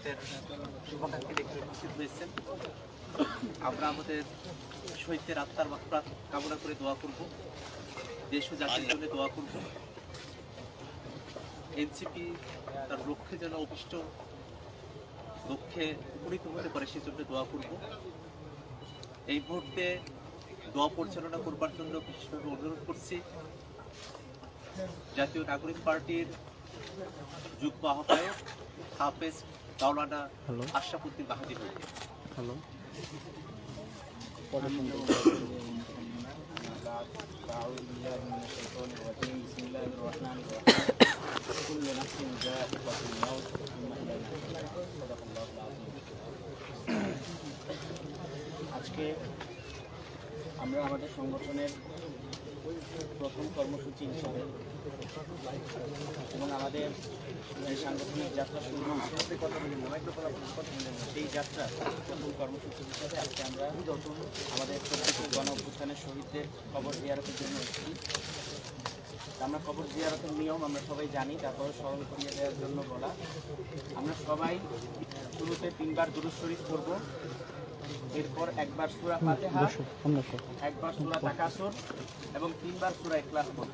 আমাদের শুভাকাঙ্ক্ষী দেখে উপস্থিত হয়েছেন। আমরা আমাদের শহীদদের আত্মার মাত্রা কামনা করে দোয়া করব। দেশ ও জাতির জন্য দোয়া করব। এনসিপি তার লক্ষ্যে যেন অভিষ্ট, লক্ষ্যে উপনীত হতে পারে সেজন্য দোয়া করব। এই মুহূর্তে দোয়া পরিচালনা করবার জন্য বিশেষভাবে অনুরোধ করছি। জাতীয় নাগরিক পার্টির যুগ্ম আহ্বায়ক হাফেজ মাওলানা আশরাফুদ্দিন বাহাদির হ্যালো। আজকে আমরা আমাদের সংগঠনের প্রথম কর্মসূচি হিসাবে। এবং আমাদের সাংগঠনিক যাত্রা শুরু সেই যাত্রা প্রথম কর্মসূচি হিসাবে আজকে আমরা আমাদের প্রত্যেকের গণ অভ্যুত্থানের শহীদদের কবর জিয়ারতের জন্য এসেছি। আমরা কবর জিয়ারতের নিয়ম আমরা সবাই জানি তারপরে স্মরণ করিয়ে দেওয়ার জন্য বলা। আমরা সবাই শুরুতে তিনবার দুরুদ শরীফ করব এরপর একবার সূরা ফাতিহা বসো সামনে আসো একবার সূরা তাকাসুর এবং তিনবার সূরা ইখলাস পড়ব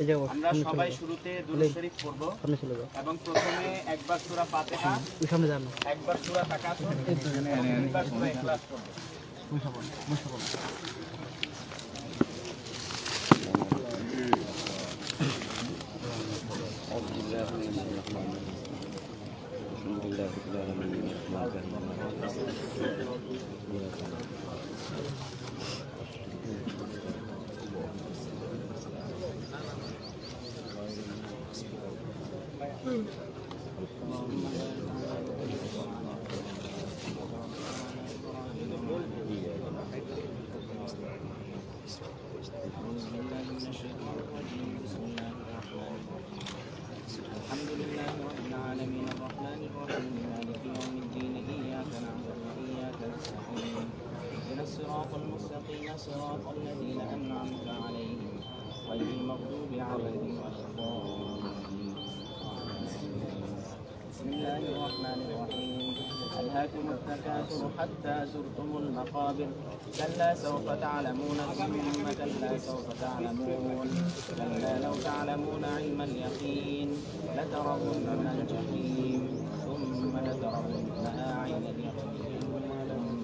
এই জায়গায় বসো আমরা সামনে চলে সবাই যাও শুরুতে দুরুদ শরীফ পড়ব সামনে চলে যাও এবং প্রথমে একবার সূরা ফাতিহা ওই সামনে যান না একবার সূরা তাকাসুর এবং তিনবার সূরা ইখলাস পড়ব বসা বলো বসা বলো الحمد صراط الذين أنعمت عليهم غير المغضوب عليهم ولا الضالين. بسم الله الرحمن الرحيم. ألهاكم التكاثر حتى زرتم المقابر؟ كلا سوف تعلمون ثم كلا سوف تعلمون. كلا لو تعلمون علم اليقين لترون الجحيم ثم لترونها عين اليقين.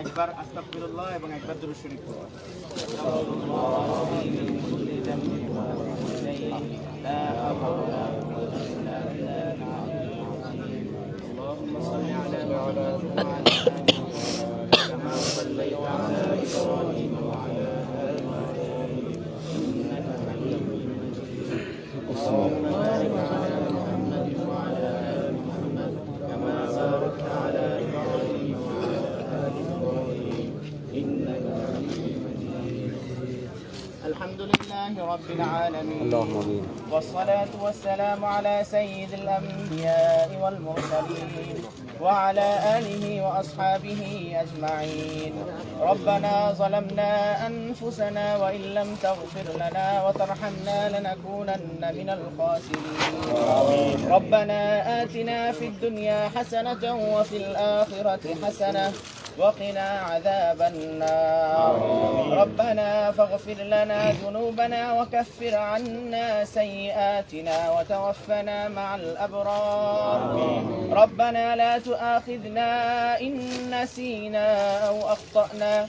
একবার আস্তাফিরুল্লাহ এবং একবার দুরূদ শরীফ পড়ব رب العالمين. اللهم آمين. والصلاة والسلام على سيد الأنبياء والمرسلين وعلى آله وأصحابه أجمعين. ربنا ظلمنا أنفسنا وإن لم تغفر لنا وترحمنا لنكونن من الخاسرين. ربنا آتنا في الدنيا حسنة وفي الآخرة حسنة وقنا عذاب النار. ربنا فاغفر لنا ذنوبنا وكفر عنا سيئاتنا وتوفنا مع الأبرار. ربنا لا تؤاخذنا إن نسينا أو أخطأنا.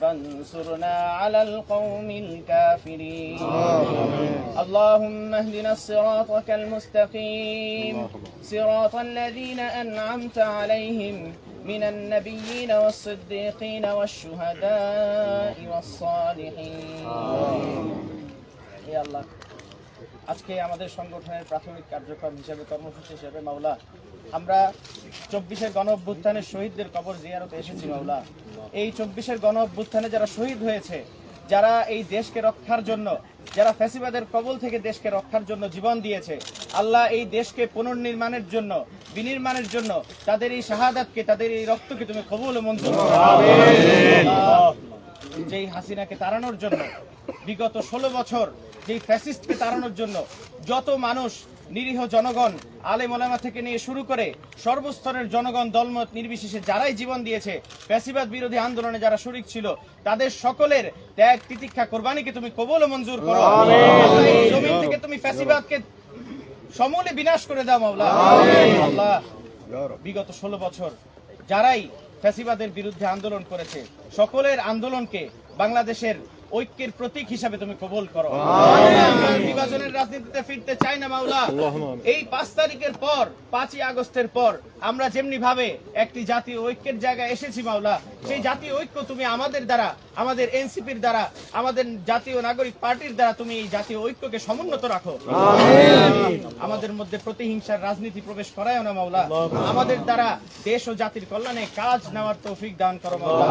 فانصرنا على القوم الكافرين. اللهم اهدنا الصراطك المستقيم. صراط الذين أنعمت عليهم من النبيين والصديقين والشهداء والصالحين. الله আজকে আমাদের সংগঠনের প্রাথমিক কার্যক্রম হিসেবে কর্মসূচি হিসেবে মাওলা আমরা চব্বিশের গণ অভ্যুত্থানের শহীদদের কবর জিয়ারতে এসেছি মাওলা। এই চব্বিশের গণ অভ্যুত্থানে যারা শহীদ হয়েছে যারা এই দেশকে রক্ষার জন্য যারা ফ্যাসিবাদের কবল থেকে দেশকে রক্ষার জন্য জীবন দিয়েছে আল্লাহ এই দেশকে পুনর্নির্মাণের জন্য বিনির্মাণের জন্য তাদের এই শাহাদাতকে তাদের এই রক্তকে তুমি কবুল মঞ্জুর যেই হাসিনাকে তাড়ানোর জন্য বিগত ষোলো বছর যেই ফ্যাসিস্টকে তাড়ানোর জন্য যত মানুষ নিরীহ জনগণ আলেম ওলামা থেকে নিয়ে শুরু করে সর্বস্তরের জনগণ দলমত নির্বিশেষে যারাই জীবন দিয়েছে ফ্যাসিবাদ বিরোধী আন্দোলনে যারা শরিক ছিল তাদের সকলের ত্যাগ তিতিক্ষা কোরবানিকে তুমি কবল মঞ্জুর করো। জমিন থেকে তুমি ফ্যাসিবাদকে সমূলে বিনাশ করে দাও মাওলা। আল্লাহ বিগত ষোলো বছর যারাই ফ্যাসিবাদের বিরুদ্ধে আন্দোলন করেছে সকলের আন্দোলনকে বাংলাদেশের ঐক্যের প্রতীক হিসাবে তুমি কবল করো। আমরা বিভাজনের রাজনীতিতে ফিরতে চাই না মাওলা। এই পাঁচ তারিখের পর পাঁচই আগস্টের পর আমরা যেমনি ভাবে একটি জাতীয় ঐক্যের জায়গায় এসেছি মাওলা সেই জাতীয় ঐক্য তুমি আমাদের দ্বারা আমাদের এনসিপির দ্বারা আমাদের জাতীয় নাগরিক পার্টির দ্বারা তুমি এই জাতীয় ঐক্যকে সমুন্নত রাখো। আমাদের মধ্যে প্রতিহিংসার রাজনীতি প্রবেশ করায় না মাওলা। আমাদের দ্বারা দেশ ও জাতির কল্যাণে কাজ নেওয়ার তৌফিক দান করো মাওলা।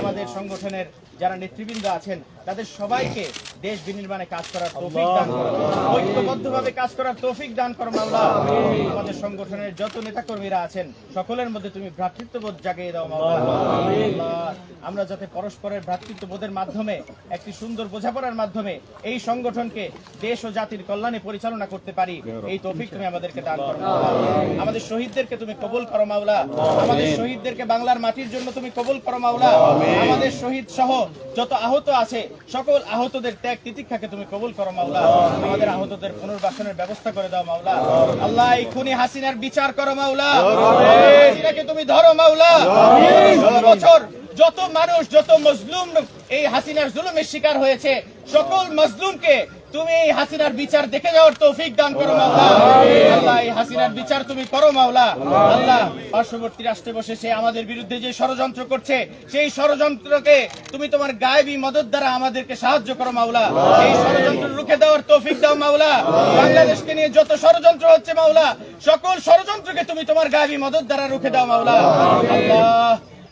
আমাদের সংগঠনের যারা নেতৃবৃন্দ আছেন তাদের সবাইকে দেশ বিনির্মাণে কাজ করার তৌফিক দান করো। ঐক্যবদ্ধভাবে কাজ করার তৌফিক দান করো মাওলা। আমাদের সংগঠনের যত নেতাকর্মীরা আছেন সকলের মধ্যে তুমি ভ্রাতৃত্ববোধ জাগিয়ে দাও মাওলা। আমরা যাতে পরস্পরের ভ্রাতৃত্ববোধের মাধ্যমে একটি সুন্দর বোঝাপড়ার মাধ্যমে এই সংগঠনকে দেশ ও জাতির কল্যাণে পরিচালনা করতে পারি এই তৌফিক তুমি আমাদেরকে দান করো আমাদের শহীদদেরকে তুমি কবুল করো মাওলা। আমাদের শহীদদেরকে বাংলার মাটির জন্য তুমি কবুল করো মাওলা। আমাদের শহীদ সহ যত আহত আছে সকল আহতদের ত্যাগ তিতিক্ষাকে তুমি কবুল করো, মাওলা। আমাদের আহতদের পুনর্বাসনের ব্যবস্থা করে দাও, মাওলা। আল্লাহ, এই খুনি হাসিনার বিচার করো, মাওলা। তুমি ধরো, মাওলা। বছর যত মানুষ, যত মজলুম এই হাসিনার জুলুমের শিকার হয়েছে, সকল মজলুমকে তুমি হাসিনার বিচার দেখে যাওয়ার তৌফিক দান করো, মাওলা। আল্লাহ, এই হাসিনার বিচার তুমি করো, মাওলা। আল্লাহ, পার্শ্ববর্তী রাষ্ট্রে বসে সে আমাদের বিরুদ্ধে যে ষড়যন্ত্র করছে, সেই ষড়যন্ত্রকে তুমি তোমার গায়েবী মদত দ্বারা আমাদেরকে সাহায্য করো, মাওলা। এই ষড়যন্ত্র রুখে দেওয়ার তৌফিক দাও, মাওলা। বাংলাদেশকে নিয়ে যত ষড়যন্ত্র হচ্ছে, মাওলা, সকল ষড়যন্ত্রকে তুমি তোমার গায়েবী মদত দ্বারা রুখে দাও, মাওলা। আল্লাহ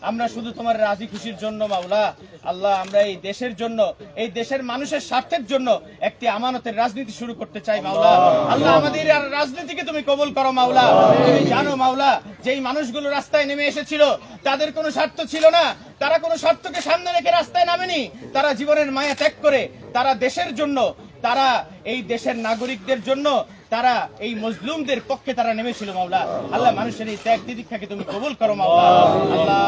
আমরা শুধু তোমার রাজি খুশির জন্য মাওলা। আল্লাহ আমরা এই দেশের জন্য এই দেশের মানুষের স্বার্থের জন্য একটি আমানতের রাজনীতি শুরু করতে চাই মাওলা। আল্লাহ। আমাদের আর রাজনীতিকে তুমি কবুল করো মাওলা। তুমি জানো মাওলা যেই মানুষগুলো রাস্তায় নেমে এসেছিল তাদের কোনো স্বার্থ ছিল না। তারা কোনো স্বার্থকে সামনে রেখে রাস্তায় নামেনি। তারা জীবনের মায়া ত্যাগ করে তারা দেশের জন্য তারা এই দেশের নাগরিকদের জন্য তারা এই মজলুমদের পক্ষে তারা নেমেছিল মাওলা। আল্লাহ মানুষের এই ত্যাগ দিদিক্ষাকে তুমি কবুল করো মাওলা। আল্লাহ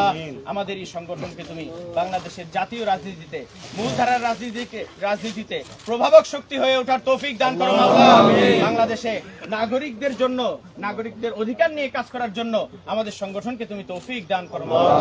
আমাদের এই সংগঠনকে তুমি বাংলাদেশের জাতীয় রাজনীতিতে মূলধারার রাজনীতিকে রাজনীতিতে প্রভাবক শক্তি হয়ে ওঠার তৌফিক দান করো মাওলা। বাংলাদেশে নাগরিকদের জন্য নাগরিকদের অধিকার নিয়ে কাজ করার জন্য আমাদের সংগঠনকে তুমি তৌফিক দান করো মাওলা।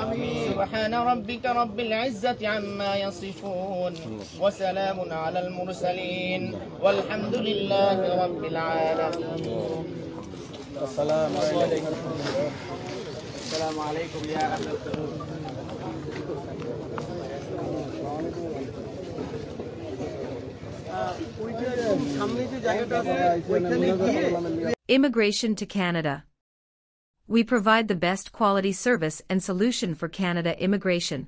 আমিন। সুবহান রাব্বিকা রাব্বিল ইজ্জাতি আম্মা عما يصفون وسلام على المرسلين والحمد لله رب العالمين السلام عليكم السلام عليكم يا أهل القلوب Immigration to Canada. We provide the best quality service and solution for Canada immigration.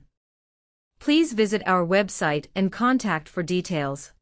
Please visit our website and contact for details.